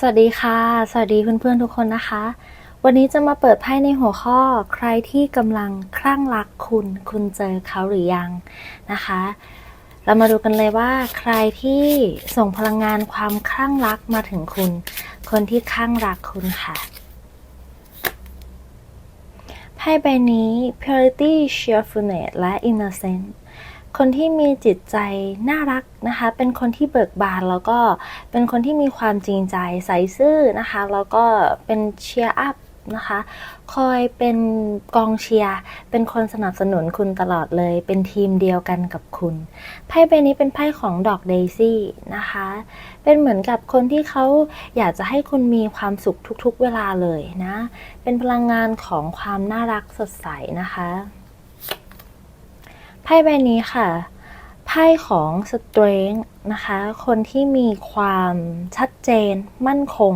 สวัสดีค่ะ สวัสดีเพื่อนๆทุกคนนะคะ วันนี้จะมาเปิดไพ่ในหัวข้อใครที่กำลังคลั่งรักคุณ คุณเจอเขาหรือยังนะคะ เรามาดูกันเลยว่า ใครที่ส่งพลังงานความคลั่งรักมาถึงคุณ คนที่คลั่งรักคุณค่ะไพ่ใบนี้ purity cheerfulness และ innocence คนที่มีจิตใจน่ารักนะคะ เป็นคนที่เบิกบานแล้วก็เป็นคนที่มีความจริงใจใส่ซื่อนะคะ แล้วก็เป็นเชียร์อัพนะคะ คอยเป็นกองเชียร์ เป็นคนสนับสนุนคุณตลอดเลย เป็นทีมเดียวกันกับคุณ ไพ่ใบนี้เป็นไพ่ของดอกเดซี่นะคะ เป็นเหมือนกับคนที่เขาอยากจะให้คุณมีความสุขทุกๆ เวลาเลยนะ เป็นพลังงานของความน่ารักสดใสนะคะ ไพ่ใบนี้ค่ะ ไพ่ของ strength นะคะ คนที่มีความชัดเจนมั่นคง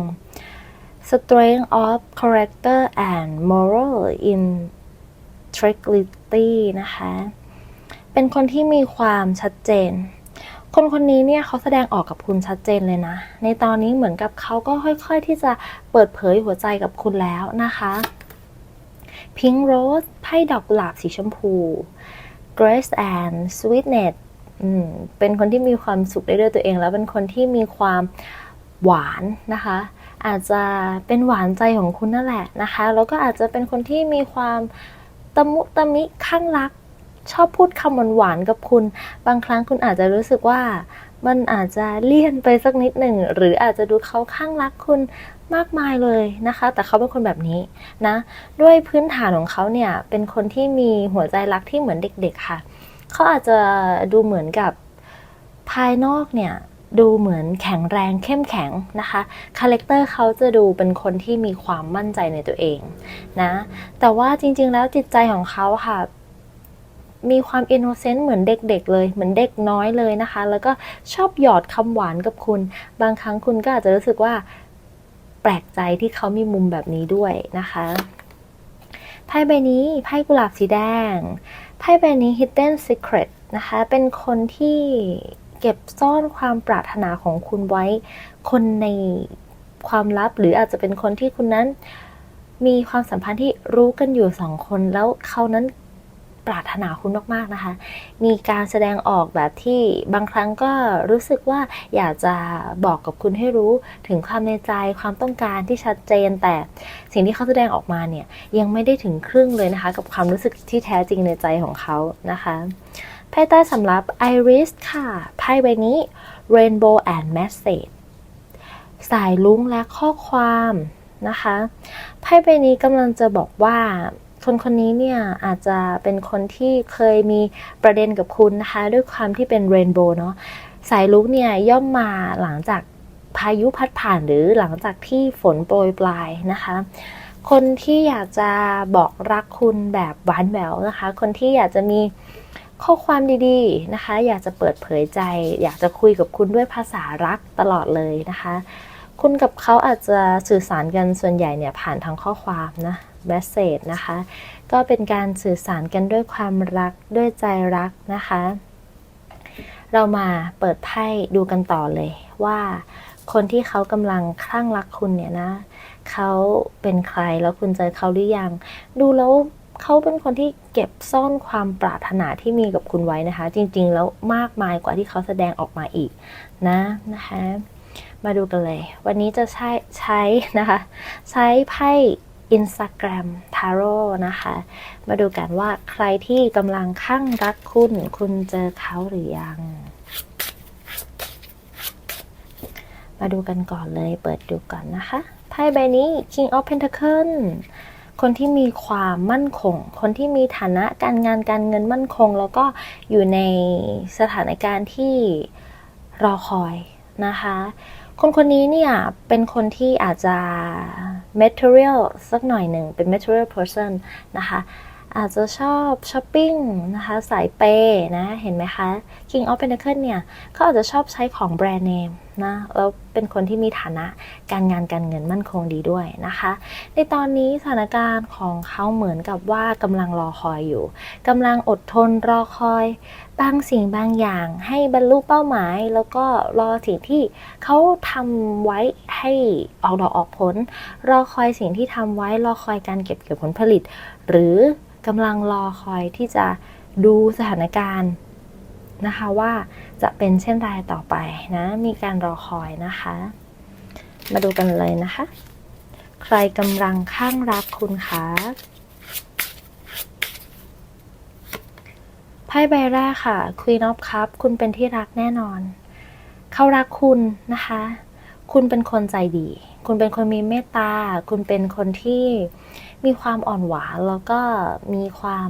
strength of character and moral integrity นะคะ เป็นคนที่มีความชัดเจน คนคนนี้เนี่ยเขาแสดงออกกับคุณชัดเจนเลยนะ ในตอนนี้เหมือนกับเขาก็ค่อยๆที่จะเปิดเผยหัวใจกับคุณแล้วนะคะ Pink Rose ไพ่ดอกกุหลาบสีชมพู Grace and Sweetness เป็นคนที่มีความสุขได้ด้วยตัวเอง แล้วเป็นคนที่มีความหวานนะคะ อาจจะเป็นหวานใจของคุณนั่นแหละนะคะ แล้วก็อาจจะเป็นคนที่มีความตะมุตะมิข้างรัก ชอบพูดคำหวานๆกับคุณ บางครั้งคุณอาจจะรู้สึกว่ามันอาจจะเลี่ยนไปสักนิดหนึ่ง หรืออาจจะดูเขาข้างรักคุณ มากมายเลยนะคะ แต่เขาเป็นคนแบบนี้นะ ด้วยพื้นฐานของเขาเนี่ยเป็นคนที่มีหัวใจรักที่เหมือนเด็ก ๆ ค่ะ เขาอาจจะดูเหมือนกับภายนอกเนี่ยดูเหมือนแข็งแรงเข้มแข็งนะคะ คาแรคเตอร์เขาจะดูเป็นคนที่มีความมั่นใจในตัวเองนะ แต่ว่าจริงๆแล้วจิตใจของเขาค่ะ มีความอินโนเซนต์เหมือนเด็กๆเลย เหมือนเด็กน้อยเลยนะคะ แล้วก็ชอบหยอดคำหวานกับคุณ บางครั้งคุณก็อาจจะรู้สึกว่า แปลกใจที่เขามีมุมแบบนี้ด้วยนะคะไพ่ใบนี้ไพ่กุหลาบสีแดงไพ่ใบนี้ hidden secret นะคะ เป็นคนที่เก็บซ่อนความปรารถนาของคุณไว้ คนในความลับหรืออาจจะเป็นคนที่คุณนั้นมีความสัมพันธ์ที่รู้กันอยู่สองคน แล้วเขานั้น ปรารถนาคุณมากๆนะคะ มีการแสดงออกแบบที่บางครั้งก็รู้สึกว่าอยากจะบอกกับคุณให้รู้ถึงความในใจความต้องการที่ชัดเจน แต่สิ่งที่เขาแสดงออกมาเนี่ยยังไม่ได้ถึงครึ่งเลยนะคะ กับความรู้สึกที่แท้จริงในใจของเขานะคะไพ่ใต้สำรับ Iris ค่ะไพ่ใบนี้ Rainbow and Message สายลุ้งและข้อความนะคะไพ่ใบนี้กำลังจะบอกว่า คนคนนี้เนี่ยอาจจะเป็นคนที่เคยมีประเด็นกับคุณนะคะ ด้วยความที่เป็นเรนโบว์เนาะสายลุกเนี่ยย่อมมาหลังจากพายุพัดผ่านหรือหลังจากที่ฝนโปรยปลายนะคะ คนที่อยากจะบอกรักคุณแบบหวานแหววนะคะ คนที่อยากจะมีข้อความดีๆนะคะ อยากจะเปิดเผยใจ อยากจะคุยกับคุณด้วยภาษารักตลอดเลยนะคะ คุณกับเขาอาจจะสื่อสารกันส่วนใหญ่เนี่ยผ่านทางข้อความนะ m e s s a g e นะคะ ก็เป็นการสื่อสารกันด้วยความรักด้วยใจรักนะคะ เรามาเปิดไพ่ดูกันต่อเลยว่า คนที่เขากำลังคลั่งรักคุณเนี่ยนะเขาเป็นใครแล้วคุณเจอเขาหรือยัง ดูแล้วเขาเป็นคนที่เก็บซ่อนความปรารถนาที่มีกับคุณไว้นะคะ จริงๆ แล้วมากมายกว่าที่เขาแสดงออกมาอีกนะนะคะ มาดูกันเลย วันนี้จะใช้ใช้นะคะ ใช้ไพ่ Instagram t a r o นะคะ มาดูกันว่าใครที่กำลังข้างรักคุณ คุณเจอเขาหรือยัง มาดูกันก่อนเลยเปิดดูก่อนนะคะ ไพ่ใบนี้ King of Pentacles คนที่มีความมั่นคง คนที่มีฐานะการงานการเงินมั่นคง แล้วก็อยู่ในสถานการณ์ที่รอคอยนะคะ คนคนนี้เนี่ยเป็นคนที่อาจจะ material สักหน่อยหนึ่งเป็น material person นะคะอาจจะชอบช้อปปิ้งนะคะสายเปย์นะ เห็นไหมคะ King of Pentacle เนี่ยเขาอาจจะชอบใช้ของแบรนด์เนมนะแล้วเป็นคนที่มีฐานะการงานการเงินมั่นคงดีด้วยนะคะ ในตอนนี้สถานการณ์ของเขาเหมือนกับว่ากำลังรอคอยอยู่กำลังอดทนรอคอย บางสิ่งบางอย่างให้บรรลุเป้าหมาย แล้วก็รอสิ่งที่เขาทำไว้ให้ออกดอกออกผล รอคอยสิ่งที่ทำไว้ รอคอยการเก็บเกี่ยวผลผลิต หรือกำลังรอคอยที่จะดูสถานการณ์นะคะว่าจะเป็นเช่นไรต่อไปนะ มีการรอคอยนะคะ มาดูกันเลยนะคะ ใครกำลังข้างรักคุณคะ ไพ่ใบแรกค่ะ Queen of Cup คุณเป็นที่รักแน่นอน เขารักคุณนะคะ คุณเป็นคนใจดี คุณเป็นคนมีเมตตา คุณเป็นคนที่มีความอ่อนหวานแล้วก็มีความ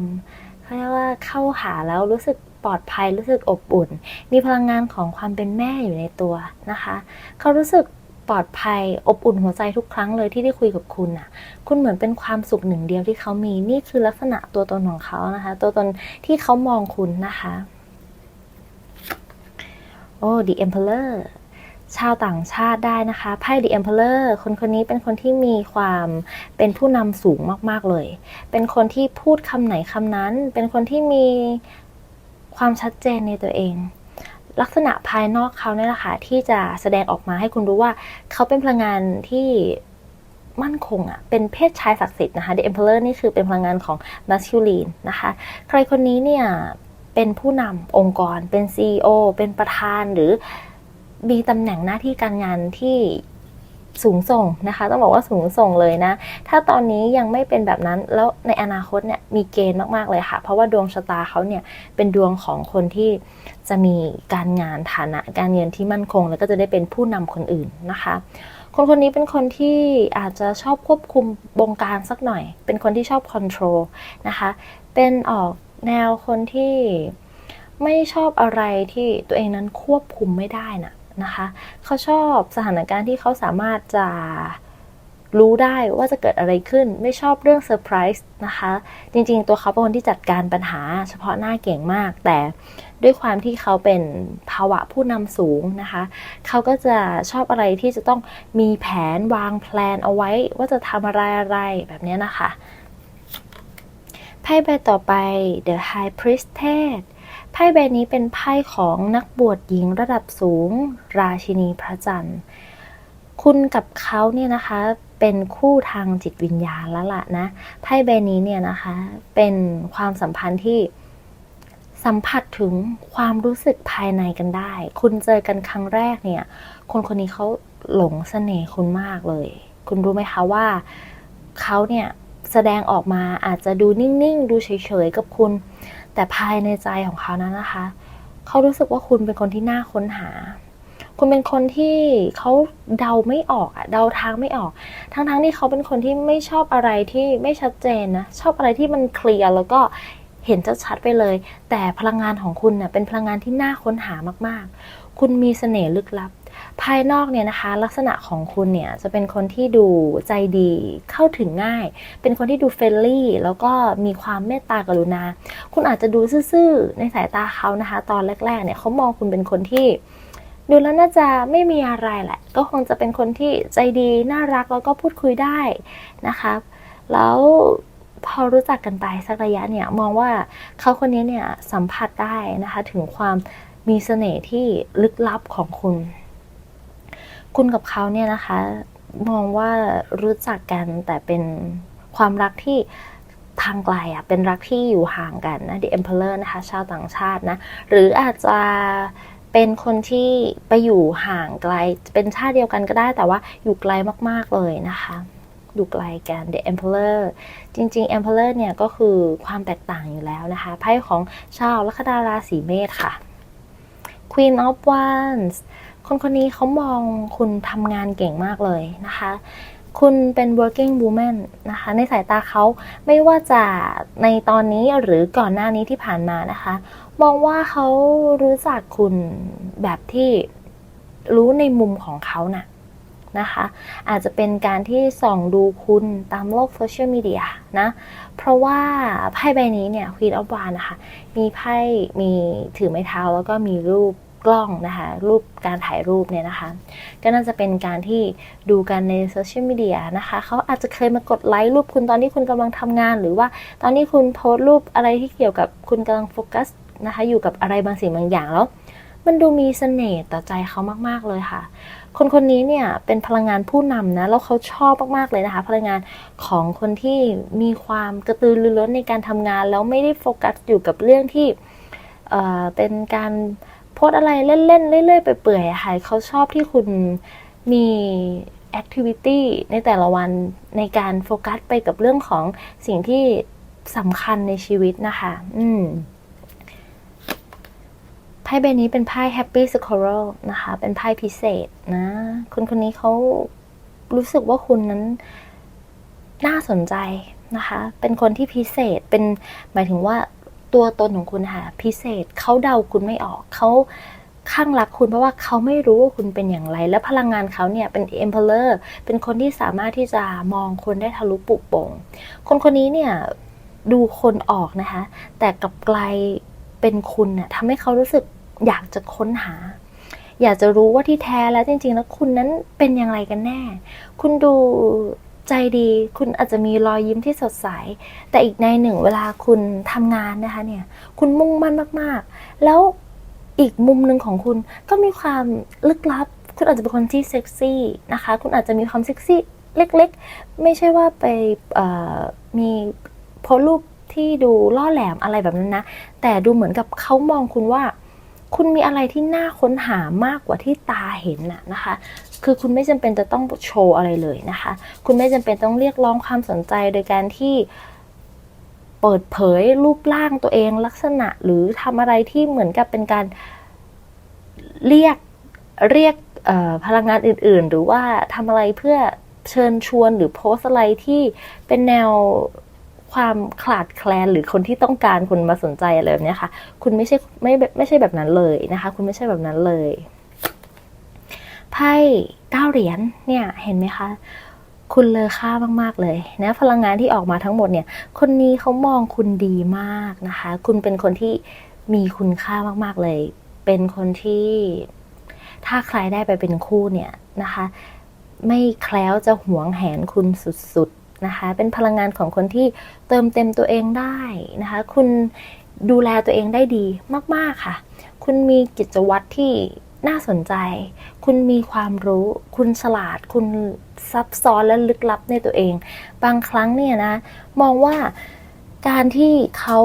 เขาเรียกว่าเข้าหาแล้วรู้สึกปลอดภัยรู้สึกอบอุ่น มีพลังงานของความเป็นแม่อยู่ในตัวนะคะ เขารู้สึก ปลอดภัย อบอุ่นหัวใจทุกครั้งเลยที่ได้คุยกับคุณน่ะ คุณเหมือนเป็นความสุขหนึ่งเดียวที่เขามี นี่คือลักษณะตัวตนของเขานะคะ ตัวตนที่เขามองคุณนะคะ โอ้ The Emperor ชาวต่างชาติได้นะคะไพ่ The Emperor คนคนนี้เป็นคนที่มีความเป็นผู้นำสูงมากๆเลย เป็นคนที่พูดคำไหนคำนั้น เป็นคนที่มีความชัดเจนในตัวเอง ลักษณะภายนอกเขาเนี่ยแหละค่ะที่จะแสดงออกมาให้คุณรู้ว่าเขาเป็นพลังงานที่มั่นคงอะเป็นเพศชายศักดิ์สิทธิ์นะคะ The Emperor นี่คือเป็นพลังงานของ masculine นะคะ ใครคนนี้เนี่ยเป็นผู้นำองค์กร เป็น CEO เป็นประธานหรือมีตำแหน่งหน้าที่การงานที่ สูงส่งนะคะ ต้องบอกว่าสูงส่งเลยนะ ถ้าตอนนี้ยังไม่เป็นแบบนั้นแล้วในอนาคตเนี่ยมีเกณฑ์มาก ๆ เลยค่ะ เพราะว่าดวงชะตาเขาเนี่ยเป็นดวงของคนที่จะมีการงานฐานะ การเงินที่มั่นคง แล้วก็จะได้เป็นผู้นำคนอื่นนะคะคนคนนี้เป็นคนที่อาจจะชอบควบคุมบงการสักหน่อย เป็นคนที่ชอบคอนโทรลนะคะ เป็นออกแนวคนที่ไม่ชอบอะไรที่ตัวเองนั้นควบคุมไม่ได้นะ นะคะเขาชอบสถานการณ์ที่เขาสามารถจะรู้ได้ว่าจะเกิดอะไรขึ้นไม่ชอบเรื่องเซอร์ไพรส์นะคะ จริงๆ ตัวเขาเป็นคนที่จัดการปัญหาเฉพาะหน้าเก่งมาก แต่ด้วยความที่เขาเป็นภาวะผู้นำสูงนะคะ เขาก็จะชอบอะไรที่จะต้องมีแผนวางแพลนเอาไว้ว่าจะทำอะไรอะไรแบบนี้นะคะไพ่ใบต่อไป The High Priestess ไพ่ใบนี้เป็นไพ่ของนักบวชหญิงระดับสูง ราชินีพระจันทร์ คุณกับเขาเนี่ยนะคะเป็นคู่ทางจิตวิญญาณแล้วล่ะนะไพ่ใบนี้เนี่ยนะคะเป็นความสัมพันธ์ที่สัมผัสถึงความรู้สึกภายในกันได้ คุณเจอกันครั้งแรกเนี่ย คนคนนี้เขาหลงเสน่ห์คุณมากเลย คุณรู้ไหมคะว่าเขาเนี่ยแสดงออกมาอาจจะดูนิ่ง ๆ ดูเฉย ๆ กับคุณ แต่ภายในใจของเขานั้นนะคะ เขารู้สึกว่าคุณเป็นคนที่น่าค้นหา คุณเป็นคนที่เขาเดาไม่ออกอะเดาทางไม่ออก ทั้งๆทที่เขาเป็นคนที่ไม่ชอบอะไรที่ไม่ชัดเจนนะชอบอะไรที่มันเคลียร์แล้วก็เห็นชัดๆไปเลย แต่พลังงานของคุณเนะ่ยเป็นพลังงานที่น่าค้นหามากๆ คุณมีเสน่ห์ลึกลับ ภายนอกเนี่ยนะคะ ลักษณะของคุณเนี่ยจะเป็นคนที่ดูใจดีเข้าถึงง่าย เป็นคนที่ดูเฟรนลี่ แล้วก็มีความเมตตากรุณา คุณอาจจะดูซื่อๆในสายตาเขานะคะ ตอนแรกๆเนี่ยเขามองคุณเป็นคนที่ดูแล้วน่าจะไม่มีอะไรแหละ ก็คงจะเป็นคนที่ใจดีน่ารักแล้วก็พูดคุยได้นะคะแล้วพอรู้จักกันไปสักระยะเนี่ยมองว่าเขาคนนี้เนี่ยสัมผัสได้นะคะถึงความมีเสน่ห์ที่ลึกลับของคุณ คุณกับเขาเนี่ยนะคะ มองว่ารู้จักกันแต่เป็นความรักที่ทางไกลอะเป็นรักที่อยู่ห่างกันนะ The Emperor นะคะ ชาวต่างชาตินะ หรืออาจจะเป็นคนที่ไปอยู่ห่างไกล เป็นชาติเดียวกันก็ได้แต่ว่าอยู่ไกลมากๆเลยนะคะ อยู่ไกลกัน The Emperor จริง ๆ Emperor เนี่ยก็คือความแตกต่างอยู่แล้วนะคะไพ่ของชาวลัคนาราศีเมษค่ะ Queen of Wands คนคนนี้เขามองคุณทำงานเก่งมากเลยนะคะ คุณเป็น working woman นะคะ ในสายตาเขาไม่ว่าจะในตอนนี้หรือก่อนหน้านี้ที่ผ่านมานะคะ มองว่าเขารู้จักคุณแบบที่รู้ในมุมของเขานะ่ะนะคะ อาจจะเป็นการที่ส่องดูคุณตามโลกโซเชียลมีเดียนะ เพราะว่าไพ่ใบนี้เนี่ย Queen of Wands นะคะ มีไพ่มีถือไม้เท้าแล้วก็มีรูป กล้องนะคะ รูปการถ่ายรูปเนี่ยนะคะ ก็น่าจะเป็นการที่ดูกันในโซเชียลมีเดียนะคะเขาอาจจะเคยมากดไลค์รูปคุณตอนที่คุณกำลังทำงาน หรือว่าตอนนี้คุณโพสต์รูปอะไรที่เกี่ยวกับคุณกำลังโฟกัสนะคะ อยู่กับอะไรบางสิ่งบางอย่างแล้ว มันดูมีเสน่ห์ต่อใจเขามาก ๆ เลยค่ะ คนคนนี้เนี่ยเป็นพลังงานผู้นำนะแล้วเขาชอบมากๆเลยนะคะ พลังงานของคนที่มีความกระตือรือร้นในการทำงาน แล้วไม่ได้โฟกัสอยู่กับเรื่องที่เเป็นการ พสอะไรเล่นๆเรื่อยๆไปเปื่อยอะค่ะเขาชอบที่คุณมีแอคทิวิตี้ในแต่ละวันในการโฟกัสไปกับเรื่องของสิ่งที่สำคัญในชีวิตนะคะ อืมไพ่ใบนี้เป็นไพ่ Happy Squirrel นะคะ เป็นไพ่พิเศษนะ คนคนนี้เขารู้สึกว่าคุณนั้นน่าสนใจนะคะ เป็นคนที่พิเศษ เป็นหมายถึงว่า ตัวตนของคุณค่ะพิเศษเขาเดาคุณไม่ออกเขาข้างรักคุณเพราะว่าเขาไม่รู้ว่าคุณเป็นอย่างไร และพลังงานเขาเนี่ยเป็น Emperor เป็นคนที่สามารถที่จะมองคนได้ทะลุปุโป่งคนคนนี้เนี่ยดูคนออกนะคะ แต่กลับกลายเป็นคุณเนี่ยทำให้เขารู้สึกอยากจะค้นหา อยากจะรู้ว่าที่แท้แล้วจริงๆ แล้วคุณนั้นเป็นอย่างไรกันแน่ คุณดู ใจดี คุณอาจจะมีรอยยิ้มที่สดใส แต่อีกในหนึ่งเวลาคุณทำงานนะคะเนี่ย คุณมุ่งมั่นมากๆ แล้วอีกมุมหนึ่งของคุณก็มีความลึกลับ คุณอาจจะเป็นคนที่เซ็กซี่นะคะ คุณอาจจะมีความเซ็กซี่เล็กๆ ไม่ใช่ว่าไปมีโพสรูปที่ดูล่อแหลมอะไรแบบนั้นนะ แต่ดูเหมือนกับเขามองคุณว่า คุณมีอะไรที่น่าค้นหามากกว่าที่ตาเห็นน่ะนะคะ คือคุณไม่จำเป็นจะต้องโชว์อะไรเลยนะคะ คุณไม่จำเป็นต้องเรียกร้องความสนใจโดยการที่เปิดเผยรูปร่างตัวเองลักษณะหรือทำอะไรที่เหมือนกับเป็นการเรียกเรียกพลังงานอื่น ๆ หรือว่าทำอะไรเพื่อเชิญชวนหรือโพสอะไรที่เป็นแนวความขลาดแคลนหรือคนที่ต้องการคนมาสนใจอะไรแบบนี้ค่ะ คุณไม่ใช่ไม่ไม่ใช่แบบนั้นเลยนะคะ คุณไม่ใช่แบบนั้นเลย ไพ่เก้าเหรียญเนี่ยเห็นไหมคะ คุณเลอค่ามากๆเลยนะพลังงานที่ออกมาทั้งหมดเนี่ย คนนี้เขามองคุณดีมากนะคะ คุณเป็นคนที่มีคุณค่ามากๆเลย เป็นคนที่ถ้าใครได้ไปเป็นคู่เนี่ยนะคะ ไม่แคล้วจะหวงแหนคุณสุดๆนะคะ เป็นพลังงานของคนที่เติมเต็มตัวเองได้นะคะ คุณดูแลตัวเองได้ดีมาก ๆค่ะ คุณมีกิจวัตรที่ น่าสนใจ คุณมีความรู้ คุณฉลาด คุณซับซ้อนและลึกลับในตัวเอง บางครั้งเนี่ยนะ มองว่าการที่เขา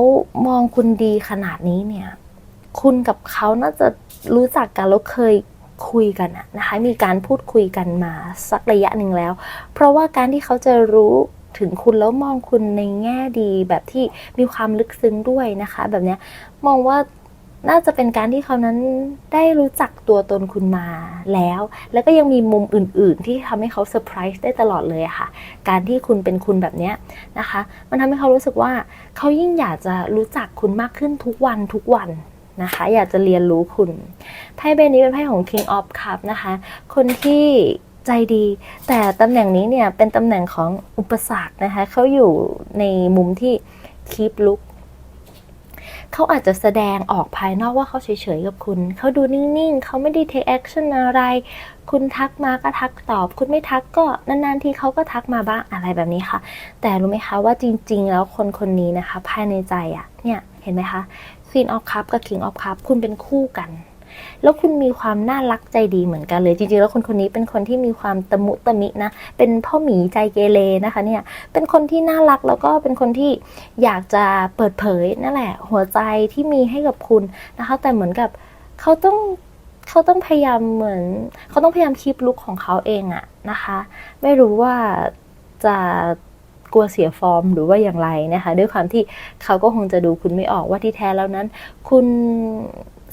มองคุณดีขนาดนี้เนี่ย คุณกับเขาน่าจะรู้จักกันแล้วเคยคุยกันนะคะ มีการพูดคุยกันมาสักระยะหนึ่งแล้ว เพราะว่าการที่เขาจะรู้ถึงคุณแล้วมองคุณในแง่ดีแบบที่มีความลึกซึ้งด้วยนะคะ แบบนี้มองว่า น่าจะเป็นการที่เขานั้นได้รู้จักตัวตนคุณมาแล้ว แล้วก็ยังมีมุมอื่น ๆ ที่ทำให้เขาเซอร์ไพรส์ได้ตลอดเลยค่ะ การที่คุณเป็นคุณแบบเนี้ยนะคะ มันทำให้เขารู้สึกว่าเขายิ่งอยากจะรู้จักคุณมากขึ้นทุกวันทุกวันนะคะ อยากจะเรียนรู้คุณไพ่ใบนี้เป็นไพ่ของ King of Cup นะคะ คนที่ใจดี แต่ตำแหน่งนี้เนี่ยเป็นตำแหน่งของอุปสรรคนะคะเขาอยู่ในมุมที่ keep look เขาอาจจะแสดงออกภายนอกว่าเขาเฉยๆกับคุณ เขาดูนิ่งๆ เขาไม่ได้ take action อะไร คุณทักมาก็ทักตอบ คุณไม่ทักก็นานๆ ทีเขาก็ทักมาบ้างอะไรแบบนี้ค่ะ แต่รู้ไหมคะว่าจริงๆ แล้วคนคนนี้นะคะ ภายในใจอะเนี่ยเห็นไหมคะ Queen of Cup กับ King of Cup คุณเป็นคู่กัน แล้วคุณมีความน่ารักใจดีเหมือนกันเลยจริงๆแล้วคนคนนี้เป็นคนที่มีความตะมุตะมินะเป็นพ่อหมีใจเกเรนะคะเนี่ยเป็นคนที่น่ารักแล้วก็เป็นคนที่อยากจะเปิดเผยนั่นแหละ หัวใจที่มีให้กับคุณนะคะ แต่เหมือนกับเขาต้องเขาต้องพยายามเหมือน เขาต้องพยายามคีบลุกของเขาเองอะนะคะ ไม่รู้ว่าจะกลัวเสียฟอร์มหรือว่าอย่างไรนะคะ ด้วยความที่เขาก็คงจะดูคุณไม่ออกว่าที่แท้แล้วนั้น คุณ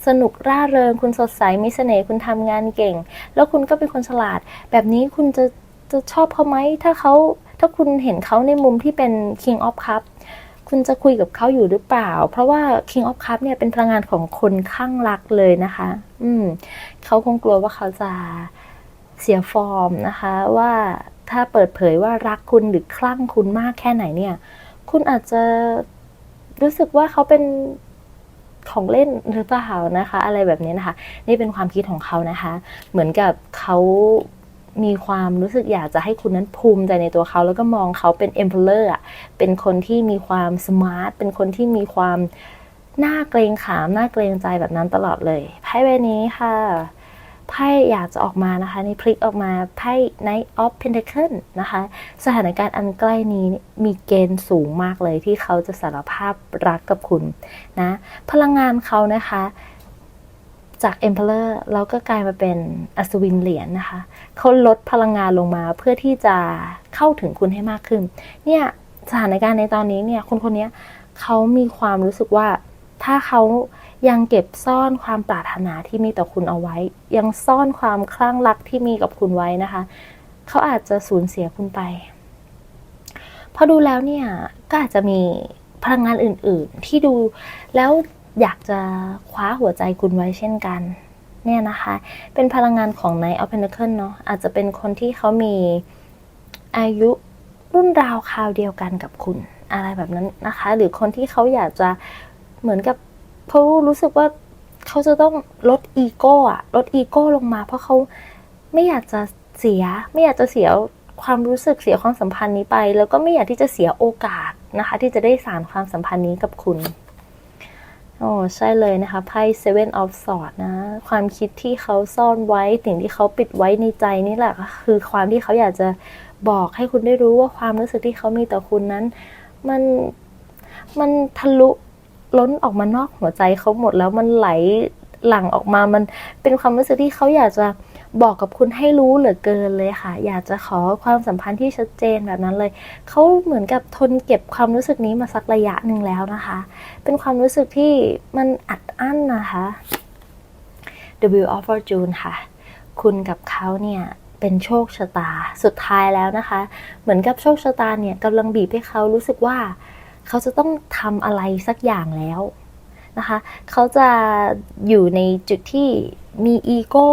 สนุกร่าเริง คุณสดใสมีเสน่ห์คุณทำงานเก่ง แล้วคุณก็เป็นคนฉลาด แบบนี้คุณจะจะชอบเขาไหมถ้าเขาถ้าคุณเห็นเขาในมุมที่เป็น King of Cup คุณจะคุยกับเขาอยู่หรือเปล่า เพราะว่า King of Cup เนี่ยเป็นพลังงานของคนข้างรักเลยนะคะ อืมเขาคงกลัวว่าเขาจะเสียฟอร์มนะคะ ว่าถ้าเปิดเผยว่ารักคุณหรือคลั่งคุณมากแค่ไหนเนี่ย คุณอาจจะรู้สึกว่าเขาเป็น ของเล่นหรือเปล่านะคะ อะไรแบบนี้นะคะ นี่เป็นความคิดของเขานะคะ เหมือนกับเขามีความรู้สึกอยากจะให้คุณนั้นภูมิใจในตัวเขา แล้วก็มองเขาเป็น emperor อะเป็นคนที่มีความสมาร์ทเป็นคนที่มีความน่าเกรงขามน่าเกรงใจแบบนั้นตลอดเลยไพ่ใบนี้ค่ะ ไพ่อยากจะออกมานะคะนี่พลิกออกมาไพ่ Knight of Pentacle นะคะ สถานการณ์อันใกล้นี้มีเกณฑ์สูงมากเลยที่เขาจะสารภาพรักกับคุณนะ พลังงานเขานะคะจาก Emperor แล้วก็กลายมาเป็นอัศวินเหรียญนะคะ เขาลดพลังงานลงมาเพื่อที่จะเข้าถึงคุณให้มากขึ้น เนี่ยสถานการณ์ในตอนนี้เนี่ยคนคนนี้เขามีความรู้สึกว่าถ้าเขา ยังเก็บซ่อนความปรารถนาที่มีต่อคุณเอาไว้ ยังซ่อนความคลั่งรักที่มีกับคุณไว้นะคะ เขาอาจจะสูญเสียคุณไป พอดูแล้วเนี่ยก็อาจจะมีพลังงานอื่น ๆ ที่ดูแล้วอยากจะคว้าหัวใจคุณไว้เช่นกันเนี่ยนะคะ เป็นพลังงานของ Knight of Pentacles เนาะอาจจะเป็นคนที่เขามีอายุรุ่นราวคราวเดียวกันกับคุณ อะไรแบบนั้นนะคะ หรือคนที่เขาอยากจะเหมือนกับ เขารู้สึกว่าเขาจะต้องลดอีโก้อะลดอีโก้ลงมา เพราะเขาไม่อยากจะเสีย ไม่อยากจะเสียความรู้สึกเสียความสัมพันธ์นี้ไป แล้วก็ไม่อยากที่จะเสียโอกาสนะคะ ที่จะได้สานความสัมพันธ์นี้กับคุณโอ้ใช่เลยนะคะไพ่ Seven of Swords นะ ความคิดที่เขาซ่อนไว้สิ่งที่เขาปิดไว้ในใจนี่แหละคือความที่เขาอยากจะบอกให้คุณได้รู้ว่าความรู้สึกที่เขามีต่อคุณนั้น มันมันทะลุ ล้นออกมานอกหัวใจเขาหมดแล้วมันไหลหลั่งออกมามันเป็นความรู้สึกที่เขาอยากจะบอกกับคุณให้รู้เหลือเกินเลยค่ะ อยากจะขอความสัมพันธ์ที่ชัดเจนแบบนั้นเลย เขาเหมือนกับทนเก็บความรู้สึกนี้มาสักระยะหนึ่งแล้วนะคะ เป็นความรู้สึกที่มันอัดอั้นนะคะ The Wheel of Fortune ค่ะ คุณกับเขาเนี่ยเป็นโชคชะตาสุดท้ายแล้วนะคะ เหมือนกับโชคชะตาเนี่ยกำลังบีบให้เขารู้สึกว่า เขาจะต้องทำอะไรสักอย่างแล้วนะคะเขาจะอยู่ในจุดที่มีอีโก้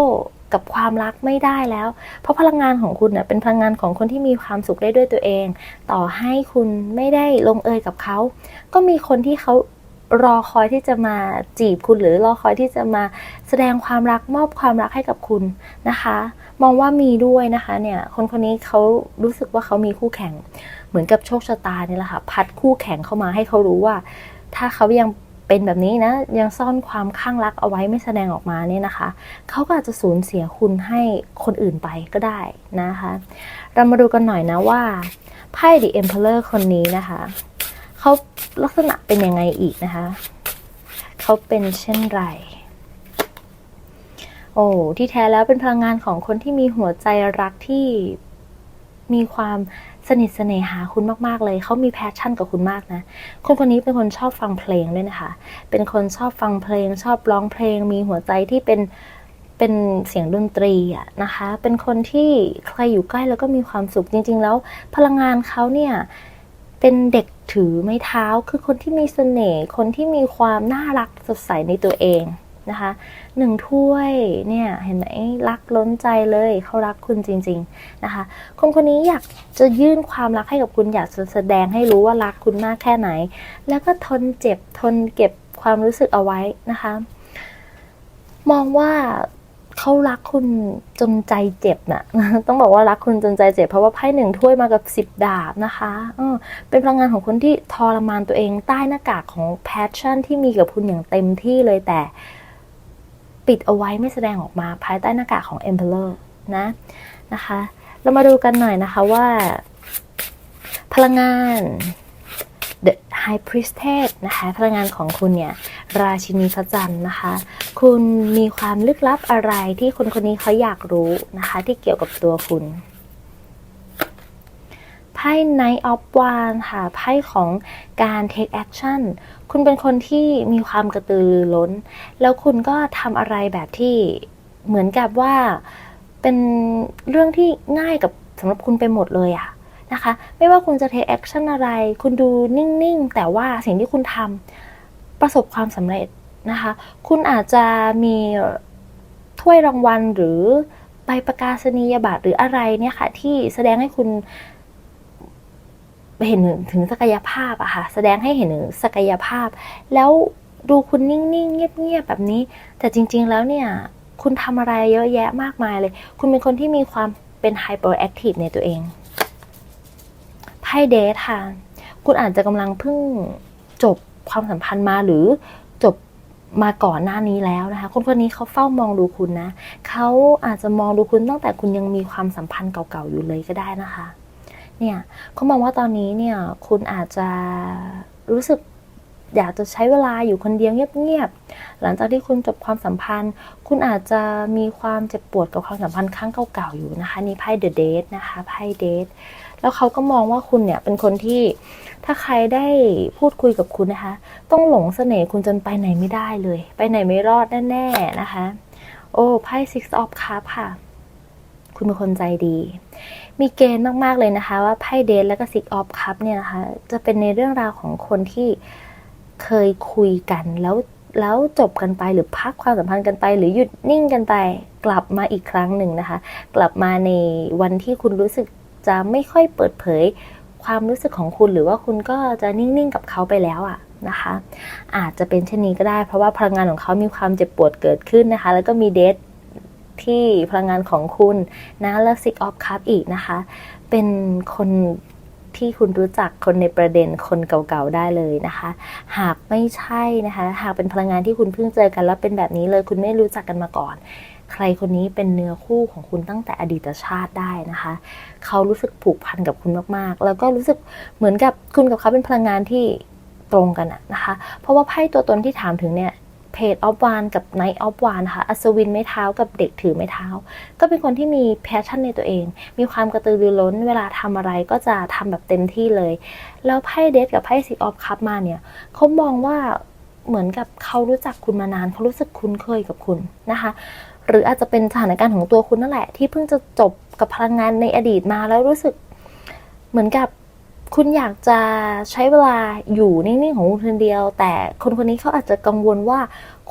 กับความรักไม่ได้แล้ว เพราะพลังงานของคุณเน่ยเป็นพลังงานของคนที่มีความสุขได้ด้วยตัวเอง ต่อให้คุณไม่ได้ลงเอยกับเขา ก็มีคนที่เขารอคอยที่จะมาจีบคุณหรือรอคอยที่จะมาแสดงความรักมอบความรักให้กับคุณนะคะ มองว่ามีด้วยนะคะเนี่ยคนคนนี้เขารู้สึกว่าเขามีคู่แข่ง เหมือนกับโชคชะตานี่แหละค่ะพัดคู่แข่งเข้ามาให้เขารู้ว่า ถ้าเขายังเป็นแบบนี้นะยังซ่อนความข้างรักเอาไว้ไม่แสดงออกมาเนี่ยนะคะ เขาก็อาจจะสูญเสียคุณให้คนอื่นไปก็ได้นะคะ เรามาดูกันหน่อยนะว่าไพ่ The Emperor คนนี้นะคะเขาลักษณะเป็นยังไงอีกนะคะเขาเป็นเช่นไร โอ้ที่แท้แล้วเป็นพลังงานของคนที่มีหัวใจรักที่ มีความสนิทเสน่หาคุณมากๆเลย เขามีแพชชั่นกับคุณมากนะ คนคนนี้เป็นคนชอบฟังเพลงด้วยนะคะ เป็นคนชอบฟังเพลง ชอบร้องเพลง มีหัวใจที่เป็นเป็นเสียงดนตรีอะนะคะ เป็นคนที่ใครอยู่ใกล้แล้วก็มีความสุขจริง ๆ แล้ว พลังงานเขาเนี่ยเป็นเด็กถือไม้เท้า คือคนที่มีเสน่ห์ คนที่มีความน่ารักสดใสในตัวเอง นะคะหนึ่งถ้วยเนี่ยเห็นไหมรักล้นใจเลยเขารักคุณจริง ๆนะคะ คนคนนี้อยากจะยื่นความรักให้กับคุณอยากจะแสดงให้รู้ว่ารักคุณมากแค่ไหน แล้วก็ทนเจ็บทนเก็บความรู้สึกเอาไว้นะคะ มองว่าเขารักคุณจนใจเจ็บนะต้องบอกว่ารักคุณจนใจเจ็บ เพราะว่าไพ่หนึ่งถ้วยมากับสิบดาบนะคะเป็นพลังงานของคนที่ทรมานตัวเองใต้หน้ากากของแพชชั่นที่มีกับคุณอย่างเต็มที่เลยแต่ ปิดเอาไว้ไม่แสดงออกมาภายใต้หน้ากากของ Emperor นะนะคะ เรามาดูกันหน่อยนะคะว่า พลังงาน The High Priestess นะคะพลังงานของคุณเนี่ย ราชินีพระจันทร์นะคะ คุณมีความลึกลับอะไรที่คนคนนี้เขาอยากรู้นะคะ ที่เกี่ยวกับตัวคุณ ไพ่ Knight of Wands ค่ะ ไพ่ของการ take action คุณเป็นคนที่มีความกระตือรือร้น แล้วคุณก็ทำอะไรแบบที่เหมือนกับว่าเป็นเรื่องที่ง่ายกับสำหรับคุณไปหมดเลยอะนะคะ ไม่ว่าคุณจะ take action อะไร คุณดูนิ่งๆ แต่ว่าสิ่งที่คุณทำประสบความสำเร็จนะคะ คุณอาจจะมีถ้วยรางวัลหรือใบประกาศนียบัตรหรืออะไรเนี่ยค่ะที่แสดงให้คุณ เห็นถึงศักยภาพอะค่ะ แสดงให้เห็นถึงศักยภาพ แล้วดูคุณนิ่งๆ เงียบๆ แบบนี้ แต่จริง ๆ แล้วเนี่ย คุณทำอะไรเยอะแยะมากมายเลย คุณเป็นคนที่มีความเป็นไฮเปอร์แอคทีฟในตัวเองไพ่เดทค่ะ คุณอาจจะกำลังเพิ่งจบความสัมพันธ์มาหรือจบมาก่อนหน้านี้แล้วนะคะ คนคนนี้เขาเฝ้ามองดูคุณนะ เขาอาจจะมองดูคุณตั้งแต่คุณยังมีความสัมพันธ์เก่าๆอยู่เลยก็ได้นะคะ เนี่ยเขามองว่าตอนนี้เนี่ยคุณอาจจะรู้สึกอยากจะใช้เวลาอยู่คนเดียวเงียบๆ หลังจากที่คุณจบความสัมพันธ์ คุณอาจจะมีความเจ็บปวดกับความสัมพันธ์ครั้งเก่าๆอยู่นะคะ นี่ไพ่เดอะเดทนะคะไพ่เดทแล้วเขาก็มองว่าคุณเนี่ยเป็นคนที่ถ้าใครได้พูดคุยกับคุณนะคะ ต้องหลงเสน่ห์คุณจนไปไหนไม่ได้เลย ไปไหนไม่รอดแน่ๆนะคะ โอ้ไพ่ six of cup ค่ะ คุณเป็นคนใจดี มีเกณฑ์มาก ๆ เลยนะคะว่าไพ่เดนแล้วก็ six of cup เนี่ยนะคะจะเป็นในเรื่องราวของคนที่เคยคุยกันแล้วแล้วจบกันไปหรือพักความสัมพันธ์กันไป หรือหยุดนิ่งกันไปกลับมาอีกครั้งหนึ่งนะคะ กลับมาในวันที่คุณรู้สึกจะไม่ค่อยเปิดเผย ความรู้สึกของคุณหรือว่าคุณก็จะนิ่งๆกับเขาไปแล้วอะนะคะ อาจจะเป็นเช่นนี้ก็ได้เพราะว่าพลังงานของเขามีความเจ็บปวดเกิดขึ้นนะคะ แล้วก็มีเดท ที่พลังงานของคุณนะแล้ว six of cup อีกนะคะ เป็นคนที่คุณรู้จักคนในประเด็นคนเก่าๆได้เลยนะคะ หากไม่ใช่นะคะ หากเป็นพลังงานที่คุณเพิ่งเจอกันแล้วเป็นแบบนี้เลยคุณไม่รู้จักกันมาก่อน ใครคนนี้เป็นเนื้อคู่ของคุณตั้งแต่อดีตชาติได้นะคะ เขารู้สึกผูกพันกับคุณมากๆ แล้วก็รู้สึกเหมือนกับคุณกับเขาเป็นพลังงานที่ตรงกันนะคะ เพราะว่าไพ่ตัวตนที่ถามถึงเนี่ย เพจออฟวานกับไนท์ออฟวานค่ะ อัศวินไม้เท้ากับเด็กถือไม้เท้า ก็เป็นคนที่มีแพชชั่นในตัวเอง มีความกระตือรือร้น เวลาทำอะไรก็จะทำแบบเต็มที่เลย แล้วไพ่เดทกับไพ่ซิกออฟคัพมาเนี่ยเขามองว่าเหมือนกับเขารู้จักคุณมานานเขารู้สึกคุ้นเคยกับคุณนะคะ หรืออาจจะเป็นสถานการณ์ของตัวคุณนั่นแหละ ที่เพิ่งจะจบกับพลังงานในอดีตมาแล้วรู้สึกเหมือนกับ คุณอยากจะใช้เวลาอยู่นิ่งๆของคุณคนเดียว แต่คนคนนี้เขาอาจจะกังวลว่า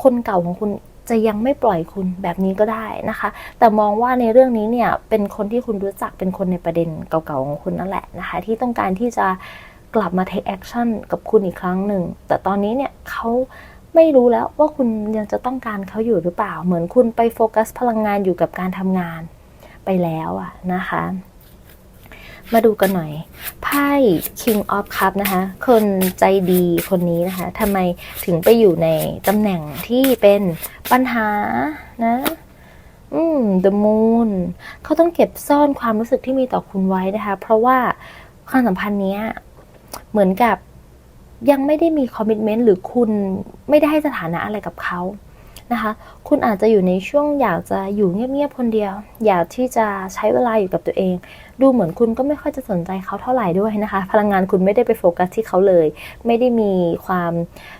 คนเก่าของคุณจะยังไม่ปล่อยคุณแบบนี้ก็ได้นะคะ แต่มองว่าในเรื่องนี้เนี่ยเป็นคนที่คุณรู้จักเป็นคนในประเด็นเก่าๆของคุณนั่นแหละนะคะ ที่ต้องการที่จะกลับมา take action กับคุณอีกครั้งหนึ่ง แต่ตอนนี้เนี่ยเขาไม่รู้แล้วว่าคุณยังจะต้องการเขาอยู่หรือเปล่า เหมือนคุณไปโฟกัสพลังงานอยู่กับการทำงานไปแล้วอะนะคะ มาดูกันหน่อย ไพ่ King of Cup นะคะ คนใจดีคนนี้นะคะทำไมถึงไปอยู่ในตำแหน่งที่เป็นปัญหานะอืม The Moon เขาต้องเก็บซ่อนความรู้สึกที่มีต่อคุณไว้นะคะ เพราะว่าความสัมพันธ์นี้เหมือนกับยังไม่ได้มีคอมมิชเมนต์หรือคุณไม่ได้ให้สถานะอะไรกับเขา นะคะ คุณอาจจะอยู่ในช่วงอยากจะอยู่เงียบๆคนเดียว อยากที่จะใช้เวลาอยู่กับตัวเอง ดูเหมือนคุณก็ไม่ค่อยจะสนใจเขาเท่าไหร่ด้วยนะคะ พลังงานคุณไม่ได้ไปโฟกัสที่เขาเลย ไม่ได้มีความ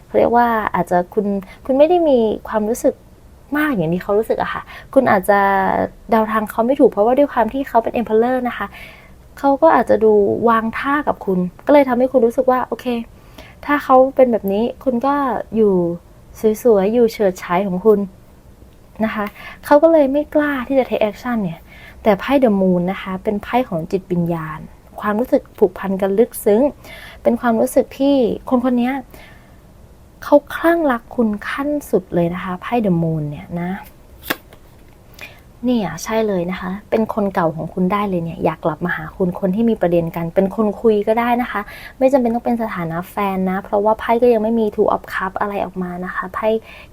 เขาเรียกว่าอาจจะคุณคุณไม่ได้มีความรู้สึกมากอย่างที่เขารู้สึกอะค่ะ คุณอาจจะเดาทางเขาไม่ถูกเพราะว่าด้วยความที่เขาเป็น emperor นะคะเขาก็อาจจะดูวางท่ากับคุณ ก็เลยทำให้คุณรู้สึกว่าโอเค ถ้าเขาเป็นแบบนี้คุณก็อยู่ สวยๆ อยู่เฉิดฉายของคุณนะคะเขาก็เลยไม่กล้าที่จะ take action เนี่ย แต่ไพ่เดอะมูนนะคะ เป็นไพ่ของจิตวิญญาณ ความรู้สึกผูกพันกันลึกซึ้ง เป็นความรู้สึกที่คนคนนี้เขาคลั่งรักคุณขั้นสุดเลยนะคะ ไพ่เดอะมูนเนี่ยนะ เนี่ยใช่เลยนะคะ เป็นคนเก่าของคุณได้เลยเนี่ยอยากกลับมาหาคุณคนที่มีประเด็นกัน เป็นคนคุยก็ได้นะคะ ไม่จำเป็นต้องเป็นสถานะแฟนนะ เพราะว่าไพ่ก็ยังไม่มี two of cup อะไรออกมานะคะไพ่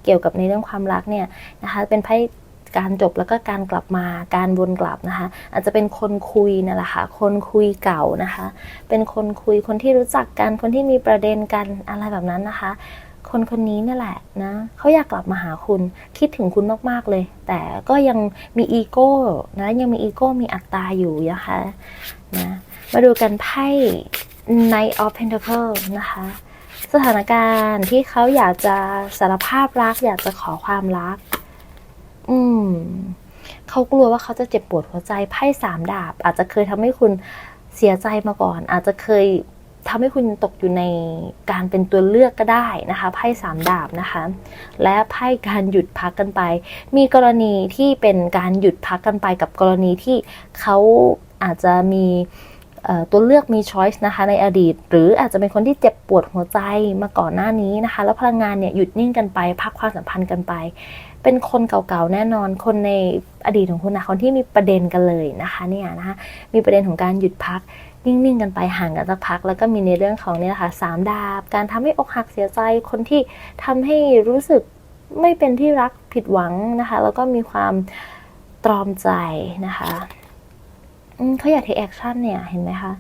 เกี่ยวกับในเรื่องความรักเนี่ยนะคะเป็นไพ่การจบแล้วก็การกลับมาการวนกลับนะคะ อาจจะเป็นคนคุยนั่นแหละค่ะคนคุยเก่านะคะ เป็นคนคุยคนที่รู้จักกันคนที่มีประเด็นกันอะไรแบบนั้นนะคะ คนคนนี้นี่แหละนะเขาอยากกลับมาหาคุณคิดถึงคุณมากๆเลย แต่ก็ยังมีอีโก้นะยังมีอีโก้มีอัตตาอยู่นะคะนะมาดูกันไพ่ Knight of Pentacles นะคะ สถานการณ์ที่เขาอยากจะสารภาพรัก อยากจะขอความรัก อืมเขากลัวว่าเขาจะเจ็บปวดหัวใจไพ่สามดาบ อาจจะเคยทำให้คุณเสียใจมาก่อน อาจจะเคย ทำให้คุณตกอยู่ในการเป็นตัวเลือกก็ได้นะคะไพ่สามดาบนะคะ และไพ่การหยุดพักกันไป มีกรณีที่เป็นการหยุดพักกันไปกับกรณีที่เขาอาจจะมีตัวเลือกมี choice นะคะในอดีต หรืออาจจะเป็นคนที่เจ็บปวดหัวใจมาก่อนหน้านี้นะคะ แล้วพลังงานเนี่ยหยุดนิ่งกันไป พักความสัมพันธ์กันไป เป็นคนเก่าๆแน่นอนคนในอดีตของคุณนะคนที่มีประเด็นกันเลยนะคะเนี่ยนะคะมีประเด็นของการหยุดพัก นิ่งๆกันไปห่างกันสักพัก แล้วก็มีในเรื่องของเนี่ยค่ะสามดาบ การทำให้อกหักเสียใจคนที่ทำให้รู้สึกไม่เป็นที่รักผิดหวังนะคะ แล้วก็มีความตรอมใจนะคะเขาอยาก take action เนี่ยเห็นไหมคะ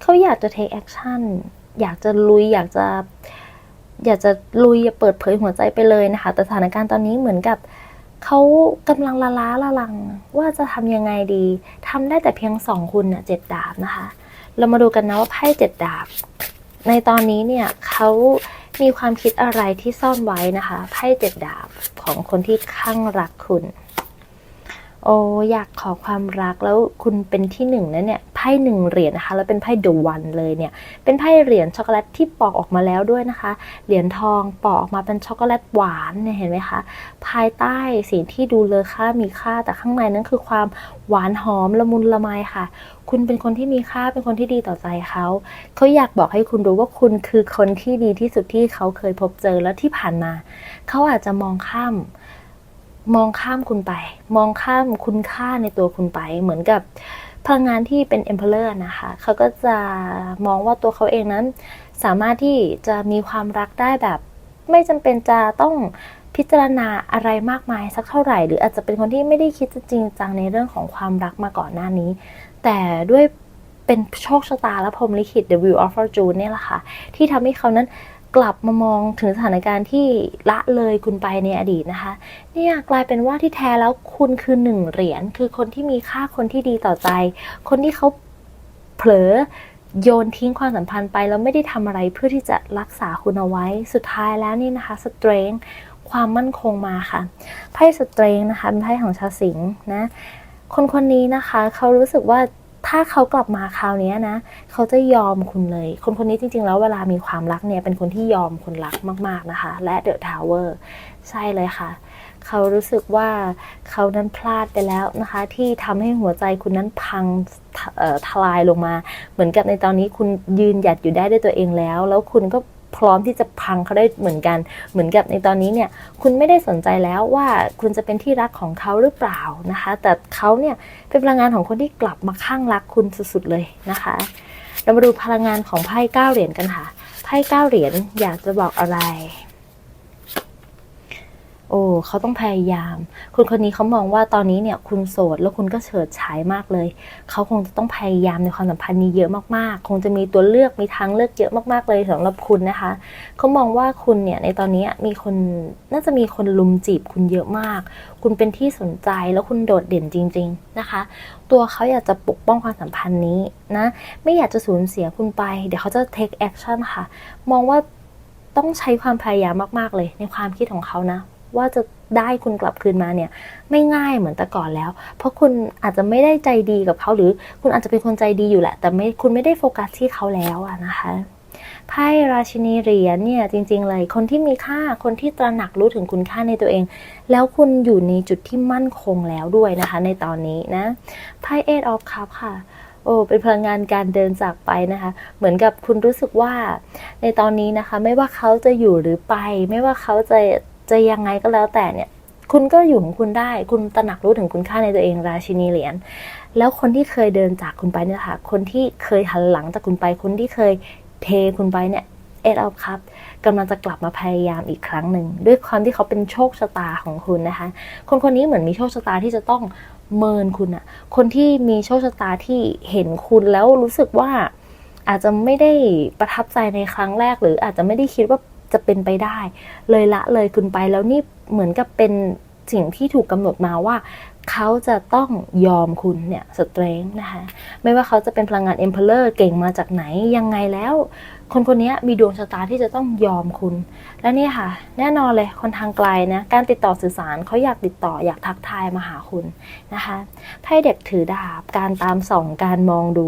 เขาอยากจะ take action อยากจะลุยอยากจะ อยากจะลุยอย่าเปิดเผยหัวใจไปเลยนะคะ แต่สถานการณ์ตอนนี้เหมือนกับเขากำลังละล้าละลัง ว่าจะทำยังไงดีทำได้แต่เพียงสองคุณเนี่ยเจ็ดดาบนะคะ เรามาดูกันนะว่าไพ่เจ็ดดาบ ในตอนนี้เนี่ยเขามีความคิดอะไรที่ซ่อนไว้นะคะไพ่เจ็ดดาบของคนที่ข้างรักคุณ โอ้อยากขอความรักแล้วคุณเป็นที่หนึ่งนะเนี่ยไพ่หนึ่งเหรียญนะคะ แล้วเป็นไพ่ The One เลยเนี่ย เป็นไพ่เหรียญช็อกโกแลตที่ปอกออกมาแล้วด้วยนะคะ เหรียญทองปอกออกมาเป็นช็อกโกแลตหวานเนี่ยเห็นไหมคะ ภายใต้สิ่งที่ดูเลอค่ามีค่าแต่ข้างในนั้นคือความหวานหอมละมุนละไมค่ะ คุณเป็นคนที่มีค่าเป็นคนที่ดีต่อใจเขาเขาอยากบอกให้คุณรู้ว่าคุณคือคนที่ดีที่สุดที่เขาเคยพบเจอและที่ผ่านมา เขาอาจจะมองข้าม มองข้ามคุณไป มองข้ามคุณค่าในตัวคุณไป เหมือนกับพลังงานที่เป็น emperor นะคะเขาก็จะมองว่าตัวเขาเองนั้น สามารถที่จะมีความรักได้แบบ ไม่จำเป็นจะต้อง พิจารณาอะไรมากมายสักเท่าไหร่ หรืออาจจะเป็นคนที่ไม่ได้คิดจะจริงจังในเรื่องของความรักมาก่อนหน้านี้ แต่ด้วยเป็นโชคชะตาและพรมลิขิต The Wheel of Fortune เนี่ยแหละค่ะ ที่ทำให้เขานั้นกลับมามองถึงสถานการณ์ที่ละเลยคุณไปในอดีตนะคะ เนี่ยกลายเป็นว่าที่แท้แล้วคุณคือหนึ่งเหรียญคือคนที่มีค่าคนที่ดีต่อใจ คนที่เขาเผลอโยนทิ้งความสัมพันธ์ไปแล้วไม่ได้ทำอะไรเพื่อที่จะรักษาคุณเอาไว้ สุดท้ายแล้วนี่นะคะสเตร n ความมั่นคงมาค่ะไพ่สเตร n นะคะเป็นไพ่ของชาวสิงห์นะคนคนนี้นะคะเขารู้สึกว่าถ้าเขากลับมาคราวนี้นะ เขาจะยอมคุณเลย คนคนนี้จริง ๆ แล้วเวลามีความรักเนี่ย เป็นคนที่ยอมคนรักมาก ๆ นะคะ และเดอะทาวเวอร์ใช่เลยค่ะ เขารู้สึกว่าเขานั้นพลาดไปแล้วนะคะ ที่ทำให้หัวใจคุณนั้นพังทลายลงมา เหมือนกับในตอนนี้คุณยืนหยัดอยู่ได้ด้วยตัวเองแล้ว แล้วคุณก็ พร้อมที่จะพังเขาได้เหมือนกัน เหมือนกับในตอนนี้เนี่ยคุณไม่ได้สนใจแล้วว่าคุณจะเป็นที่รักของเขาหรือเปล่านะคะ แต่เขาเนี่ยเป็นพลังงานของคนที่กลับมาข้างรักคุณสุดๆเลยนะคะ เรามาดูพลังงานของไพ่เก้าเหรียญกันค่ะไพ่เก้าเหรียญอยากจะบอกอะไร โอ้เขาต้องพยายาม คุณคนนี้เขามองว่าตอนนี้เนี่ยคุณโสดแล้วคุณก็เฉิดฉายมากเลย เขาคงจะต้องพยายามในความสัมพันธ์นี้เยอะมากๆ คงจะมีตัวเลือกมีทางเลือกเยอะมากๆเลยสำหรับคุณนะคะเขามองว่าคุณเนี่ยในตอนนี้มีคนน่าจะมีคนลุมจีบคุณเยอะมาก คุณเป็นที่สนใจแล้วคุณโดดเด่นจริง ๆนะคะ ตัวเขาอยากจะปกป้องความสัมพันธ์นี้นะไม่อยากจะสูญเสียคุณไป เดี๋ยวเขาจะ take action ค่ะ มองว่าต้องใช้ความพยายามมากๆเลยในความคิดของเขานะ ว่าจะได้คุณกลับคืนมาเนี่ย ไม่ง่ายเหมือนแต่ก่อนแล้ว เพราะคุณอาจจะไม่ได้ใจดีกับเขาหรือคุณอาจจะเป็นคนใจดีอยู่แหละ แต่ไม่คุณไม่ได้โฟกัสที่เขาแล้วอะนะคะไพ่ราชินีเหรียญเนี่ยจริงๆเลยคนที่มีค่าคนที่ตระหนักรู้ถึงคุณค่าในตัวเอง แล้วคุณอยู่ในจุดที่มั่นคงแล้วด้วยนะคะ ในตอนนี้นะไพ่เอ็ดออฟคัพค่ะโอ้เป็นพลังงานการเดินจากไปนะคะ เหมือนกับคุณรู้สึกว่าในตอนนี้นะคะ ไม่ว่าเขาจะอยู่หรือไป ไม่ว่าเขาจะ จะยังไงก็แล้วแต่เนี่ย คุณก็อยู่ของคุณได้ คุณตระหนักรู้ถึงคุณค่าในตัวเองราชินีเหรียญแล้วคนที่เคยเดินจากคุณไปเนี่ยค่ะคนที่เคยหันหลังจากคุณไป คนที่เคยเทคุณไปเนี่ยเอ็ดเอาครับกำลังจะกลับมาพยายามอีกครั้งหนึ่ง ด้วยความที่เขาเป็นโชคชะตาของคุณนะคะ คนคนนี้เหมือนมีโชคชะตาที่จะต้องเมินคุณอะคนที่มีโชคชะตาที่เห็นคุณแล้วรู้สึกว่าอาจจะไม่ได้ประทับใจในครั้งแรก หรืออาจจะไม่ได้คิดว่า จะเป็นไปได้ เลยละเลยคุณไปแล้วนี่เหมือนกับเป็นสิ่งที่ถูกกำหนดมาว่า เขาจะต้องยอมคุณเนี่ยสเตรนท์นะคะ ไม่ว่าเขาจะเป็นพลังงาน Emperor เก่งมาจากไหนยังไงแล้ว คนคนนี้มีดวงชะตาที่จะต้องยอมคุณ และนี่ค่ะ แน่นอนเลยคนทางไกลนะ การติดต่อสื่อสารเขาอยากติดต่ออยากทักทายมาหาคุณนะคะไพ่เด็กถือดาบการตามส่องการมองดู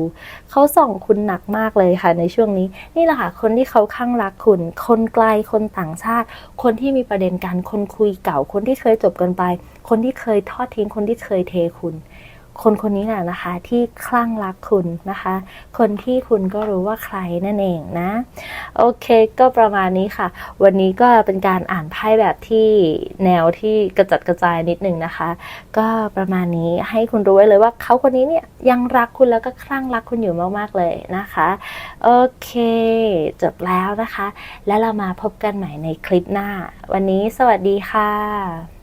เขาส่องคุณหนักมากเลยค่ะในช่วงนี้นี่แหละค่ะคนที่เขาข้างรักคุณ คนไกลคนต่างชาติ คนที่มีประเด็นกันคนคุยเก่าคนที่เคยจบกันไป คนที่เคยทอดทิ้งคนที่เคยเทคุณ คนคนนี้แหละนะคะ ที่คลั่งรักคุณนะคะ คนที่คุณก็รู้ว่าใครนั่นเองนะ โอเคก็ประมาณนี้ค่ะ วันนี้ก็เป็นการอ่านไพ่แบบที่แนวที่กระจัดกระจายนิดนึงนะคะ ก็ประมาณนี้ให้คุณรู้ไว้เลยว่าเขาคนนี้เนี่ยยังรักคุณแล้วก็คลั่งรักคุณอยู่มากๆเลยนะคะ โอเคจบแล้วนะคะ แล้วเรามาพบกันใหม่ในคลิปหน้า วันนี้สวัสดีค่ะ